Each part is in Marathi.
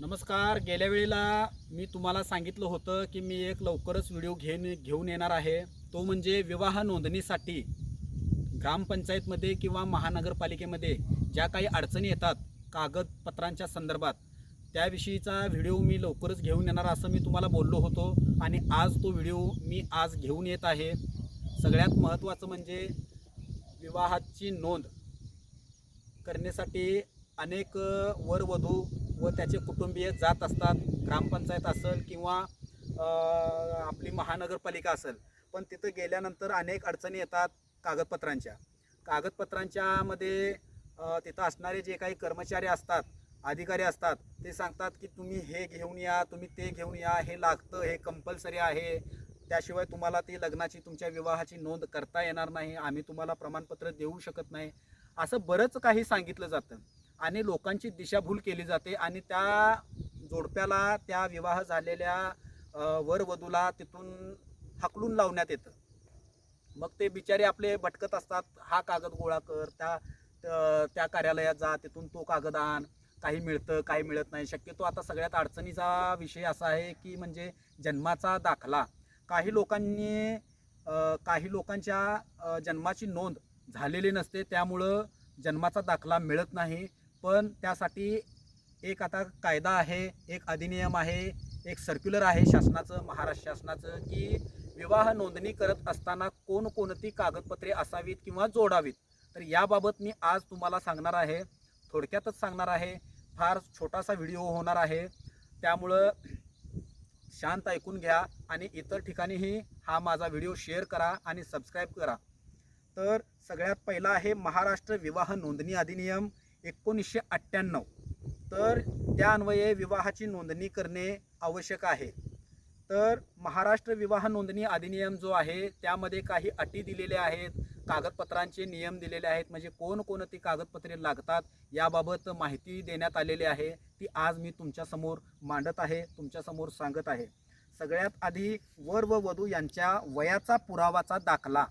नमस्कार. गेल्या वेळेला मी तुम्हाला सांगितलं होतं की मी एक लवकरच व्हिडिओ घेऊन घेऊन येणार आहे. तो म्हणजे विवाह नोंदणीसाठी ग्रामपंचायतमध्ये किंवा महानगरपालिकेमध्ये ज्या काही अडचणी येतात कागदपत्रांच्या संदर्भात त्याविषयीचा व्हिडिओ मी लवकरच घेऊन येणार असं मी तुम्हाला बोललो होतो आणि आज तो व्हिडिओ मी आज घेऊन येत आहे. सगळ्यात महत्त्वाचं म्हणजे विवाहाची नोंद करण्यासाठी अनेक वरवधू व त्याचे कुटुंबीय जात असतात ग्रामपंचायत असेल किंवा आपली महानगरपालिका असेल. पण तिथं गेल्यानंतर अनेक अडचणी येतात कागदपत्रांच्या. कागदपत्रांच्यामध्ये तिथं असणारे जे काही कर्मचारी असतात अधिकारी असतात ते सांगतात की तुम्ही हे घेऊन या तुम्ही ते घेऊन या हे लागतं हे कंपल्सरी आहे. त्याशिवाय तुम्हाला ती लग्नाची तुमच्या विवाहाची नोंद करता येणार नाही. आम्ही तुम्हाला प्रमाणपत्र देऊ शकत नाही. असं बरंच काही सांगितलं जातं. आणि लोकांची दिशाभूल केली जाते आणि त्या जोडप्याला त्या विवाह झालेल्या वरवधूला तिथून हकलून लावण्यात येतं. मग ते बिचारे आपले भटकत असतात हा कागद गोळा कर त्या त्या कार्यालयात जा तिथून तो कागद आण काही मिळतं काही मिळत नाही. शक्यतो आता सगळ्यात अडचणीचा विषय असा आहे की म्हणजे जन्माचा दाखला. काही लोकांनी काही लोकांच्या जन्माची नोंद झालेली नसते त्यामुळं जन्माचा दाखला मिळत नाही. पण त्यासाठी एक आता कायदा आहे एक अधिनियम आहे एक सर्क्युलर आहे शासनाचं महाराष्ट्र शासनाचं की विवाह नोंदणी करत असताना कोणकोणती कागदपत्रे असावीत किंवा जोडावीत? तर याबाबत मी आज तुम्हाला सांगणार आहे. थोडक्यातच सांगणार आहे. फार छोटासा व्हिडिओ होणार आहे. त्यामुळं शांत ऐकून घ्या आणि इतर ठिकाणीही हा माझा व्हिडिओ शेअर करा आणि सबस्क्राईब करा. तर सगळ्यात पहिला आहे महाराष्ट्र विवाह नोंदणी अधिनियम. एकोणीसशे अठ्ठ्याण्णव. तर त्या अन्वये विवाहाची नोंदणी करणे आवश्यक आहे. तर महाराष्ट्र विवाह नोंदणी अधिनियम जो आहे त्यामध्ये काही अटी दिलेल्या आहेत कागदपत्रांचे नियम दिलेले आहेत म्हणजे कोणकोणती कागदपत्रे लागतात याबाबत माहिती देण्यात आलेली आहे. ती आज मी तुमच्यासमोर मांडत आहे तुमच्यासमोर सांगत आहे. सगळ्यात आधी वर व वधू यांच्या वयाचा पुरावाचा दाखला.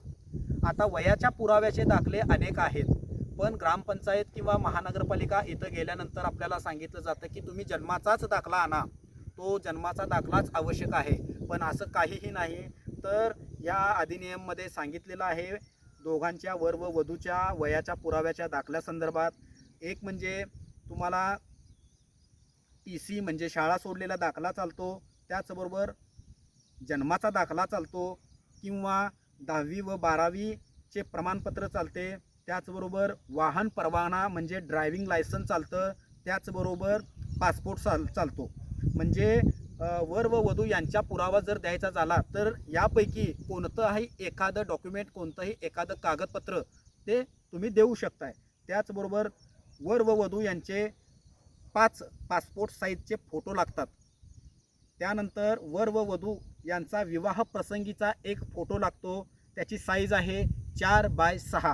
आता वयाच्या पुराव्याचे दाखले अनेक आहेत. पण ग्रामपंचायत किंवा महानगरपालिका इथं गेल्यानंतर आपल्याला सांगितलं जातं की तुम्ही जन्माचाच दाखला आणा. तो जन्माचा दाखलाच आवश्यक आहे. पण असं काहीही नाही. तर या अधिनियममध्ये सांगितलेलं आहे दोघांच्या वर व वधूच्या वयाच्या पुराव्याच्या दाखल्यासंदर्भात एक म्हणजे तुम्हाला टी सी म्हणजे शाळा सोडलेला दाखला चालतो. त्याचबरोबर जन्माचा दाखला चालतो. किंवा दहावी व बारावीचे प्रमाणपत्र चालते. त्याचबरोबर वाहन परवाना म्हणजे ड्रायव्हिंग लायसन्स चालतं त्याचबरोबर पासपोर्ट चाल चालतो. म्हणजे वर व वधू यांच्या पुरावा जर द्यायचा झाला तर यापैकी कोणतंही एखादं डॉक्युमेंट कोणतंही एखादं कागदपत्र ते तुम्ही देऊ शकताय. त्याचबरोबर वर व वधू यांचे पाच पासपोर्ट साईजचे फोटो लागतात. त्यानंतर वर व वधू यांचा विवाह प्रसंगीचा एक फोटो लागतो. त्याची साईज आहे चार बाय सहा.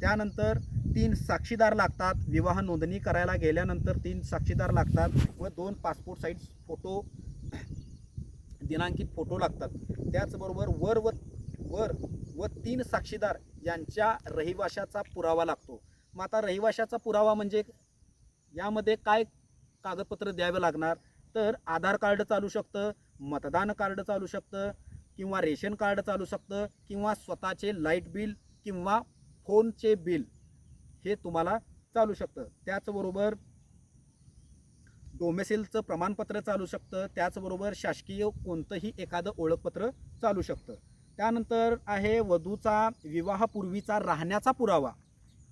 त्यानंतर तीन साक्षीदार लागतात. विवाह नोंदणी करायला गेल्यानंतर तीन साक्षीदार लागतात व दोन पासपोर्ट साईज फोटो दिनांकित फोटो लागतात. त्याचबरोबर वर व वर व तीन साक्षीदार यांच्या रहिवाशाचा पुरावा लागतो. मग आता रहिवाशाचा पुरावा म्हणजे यामध्ये काय कागदपत्र द्यावे लागणार? तर आधार कार्ड चालू शकतं मतदान कार्ड चालू शकतं किंवा रेशन कार्ड चालू शकतं किंवा स्वतःचे लाइट बिल किंवा फोनचे बिल हे तुम्हाला चालू शकतं. त्याचबरोबर डोमेसिलचं प्रमाणपत्र चालू शकतं. त्याचबरोबर शासकीय कोणतंही एखादं ओळखपत्र चालू शकतं. त्यानंतर आहे वधूचा विवाहापूर्वीचा राहण्याचा पुरावा.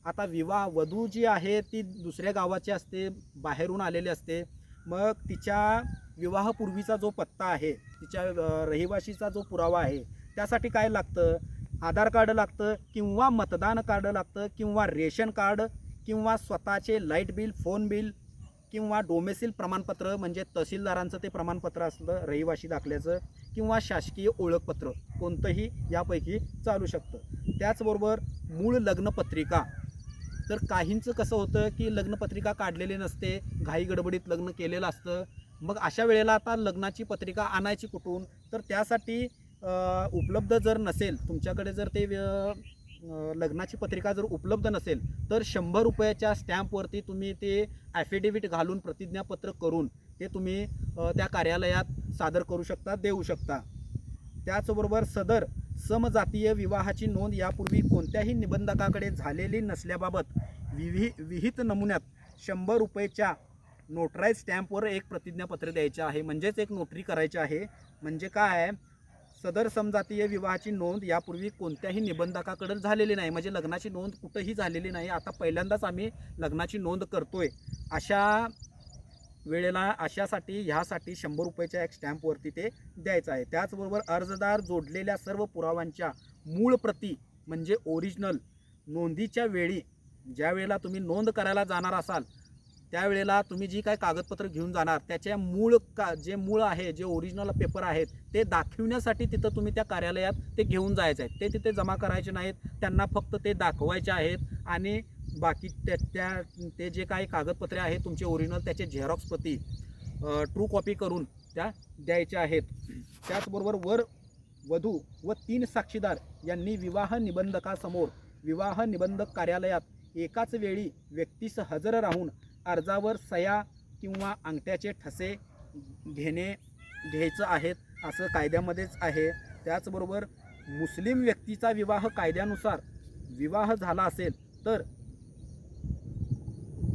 आता विवाह वधू जी आहे ती दुसऱ्या गावाची असते बाहेरून आलेली असते. मग तिच्या विवाहापूर्वीचा जो पत्ता आहे तिच्या रहिवाशीचा जो पुरावा आहे त्यासाठी काय लागतं? आधार कार्ड लागतं किंवा मतदान कार्ड लागतं किंवा रेशन कार्ड किंवा स्वतःचे लाइट बिल फोन बिल किंवा डोमेसिल प्रमाणपत्र म्हणजे तहसीलदारांचं ते प्रमाणपत्र असलं रहिवाशी दाखल्याचं किंवा शासकीय ओळखपत्र कोणतंही यापैकी चालू शकतं. त्याचबरोबर मूळ लग्नपत्रिका तर काहींचं कसं होतं की लग्नपत्रिका काढलेली नसते घाई गडबडीत लग्न केलेलं असतं. मग अशा वेळेला आता लग्नाची पत्रिका आणायची कुठून? तर त्यासाठी उपलब्ध जर नसेल तुमच्याकडे जर ते लग्नाची पत्रिका जर उपलब्ध नसेल तर शंभर रुपयाच्या स्टॅम्पवरती तुम्ही ते ॲफिडेविट घालून प्रतिज्ञापत्र करून ते तुम्ही त्या कार्यालयात सादर करू शकता देऊ शकता. त्याचबरोबर सदर समजातीय विवाहाची नोंद यापूर्वी कोणत्याही निबंधकाकडे झालेली नसल्याबाबत विवि विहित नमुन्यात शंभर रुपयेच्या नोटराईज स्टॅम्पवर एक प्रतिज्ञापत्र द्यायचे आहे. म्हणजेच एक नोटरी करायची आहे. म्हणजे काय आहे? सदर समजातीय विवाहाची नोंद यापूर्वी कोणत्याही निबंधकाकडे झालेली नाही. म्हणजे लग्नाची नोंद कुठंही झालेली नाही. आता पहिल्यांदाच आम्ही लग्नाची नोंद करतोय. अशा वेळेला अशासाठी ह्यासाठी शंभर रुपयाच्या एक स्टॅम्पवरती ते द्यायचं आहे. त्याचबरोबर अर्जदार जोडलेल्या सर्व पुराव्यांच्या मूळ प्रती म्हणजे ओरिजिनल नोंदीच्या वेळी ज्या वेळेला तुम्ही नोंद करायला जाणार असाल त्यावेळेला तुम्ही जी काय कागदपत्र घेऊन जाणार त्याच्या मूळ का जे मूळ आहे जे ओरिजिनल पेपर आहेत ते दाखविण्यासाठी तिथं तुम्ही त्या कार्यालयात ते घेऊन जायचं आहे. ते तिथे जमा करायचे नाहीत त्यांना फक्त ते दाखवायचे आहेत आणि बाकी त्या त्या ते जे काही कागदपत्रे आहेत तुमचे ओरिजिनल त्याचे झेरॉक्स प्रती ट्रू कॉपी करून त्या द्यायच्या आहेत. त्याचबरोबर वर वधू व तीन साक्षीदार यांनी विवाह निबंधकासमोर विवाह निबंधक कार्यालयात एकाच वेळी व्यक्तीस हजर राहून अर्जावर सया किंवा अंगठ्याचे ठसे घेणे घ्यायचं आहेत असं कायद्यामध्येच आहे. त्याचबरोबर मुस्लिम व्यक्तीचा विवाह कायद्यानुसार विवाह झाला असेल तर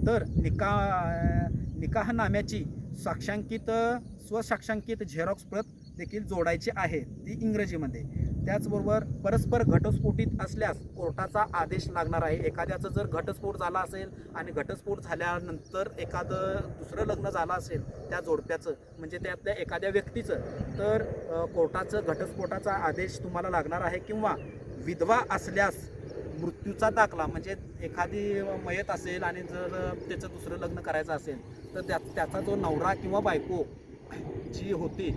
तर निका निकाहनाम्याची साक्षांकित स्वसाक्षांकित झेरॉक्स प्रत देखील जोडायची आहे ती इंग्रजीमध्ये. त्याचबरोबर परस्पर घटस्फोटीत असल्यास कोर्टाचा आदेश लागणार आहे. एखाद्याचं जर घटस्फोट झाला असेल आणि घटस्फोट झाल्यानंतर एखादं दुसरं लग्न झालं असेल त्या जोडप्याचं म्हणजे त्यातल्या एखाद्या व्यक्तीचं तर कोर्टाचं घटस्फोटाचा आदेश तुम्हाला लागणार आहे किंवा विधवा असल्यास मृत्यूचा दाखला म्हणजे एखादी मयत असेल आणि जर त्याचं दुसरं लग्न करायचं असेल तर त्या त्याचा जो नवरा किंवा बायको जी होती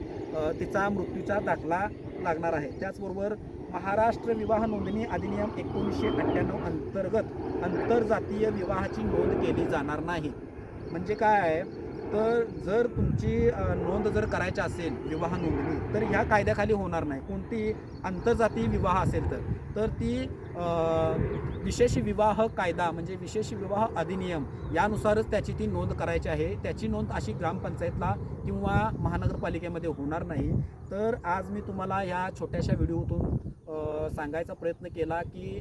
तिचा मृत्यूचा दाखला लागणार आहे. त्याचबरोबर महाराष्ट्र विवाह नोंदणी अधिनियम एकोणीसशे अठ्ठ्याण्णव अंतर्गत आंतरजातीय विवाहाची नोंद केली जाणार नाही. म्हणजे काय? आहे तर जर तुमची नोंद जर करायची असेल विवाह नोंदणी तर ह्या कायद्याखाली होणार नाही. कोणती आंतरजातीय विवाह असेल तर तर ती विशेष विवाह कायदा म्हणजे विशेष विवाह अधिनियम यानुसारच त्याची ती नोंद करायची आहे. त्याची नोंद अशी ग्रामपंचायतला किंवा महानगरपालिकेमध्ये होणार नाही. तर आज मी तुम्हाला ह्या छोट्याशा व्हिडिओतून सांगायचा प्रयत्न केला की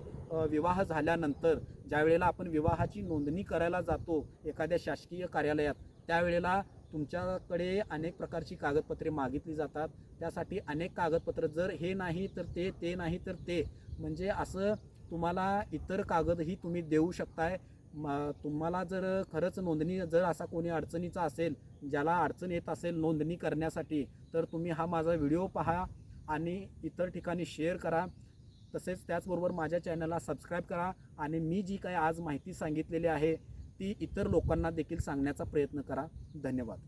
विवाह झाल्यानंतर ज्या वेळेला आपण विवाहाची नोंदणी करायला जातो एखाद्या शासकीय कार्यालयात त्यावेळेला तुमच्याकडे अनेक प्रकारची कागदपत्रे मागितली जातात. त्यासाठी अनेक कागदपत्र जर हे नाही तर ते ते नाही तर ते. म्हणजे असं तुम्हाला इतर कागदही तुम्ही देऊ शकताय. म तुम्हाला जर खरंच नोंदणी जर असा कोणी अडचणीचा असेल ज्याला अडचण येत असेल नोंदणी करण्यासाठी तर तुम्ही हा माझा व्हिडिओ पहा आणि इतर ठिकाणी शेअर करा. तसेच त्याचबरोबर माझ्या चॅनलला सबस्क्राईब करा आणि मी जी काही आज माहिती सांगितलेली आहे ती इतर लोकांना देखील सांगण्याचा प्रयत्न करा. धन्यवाद.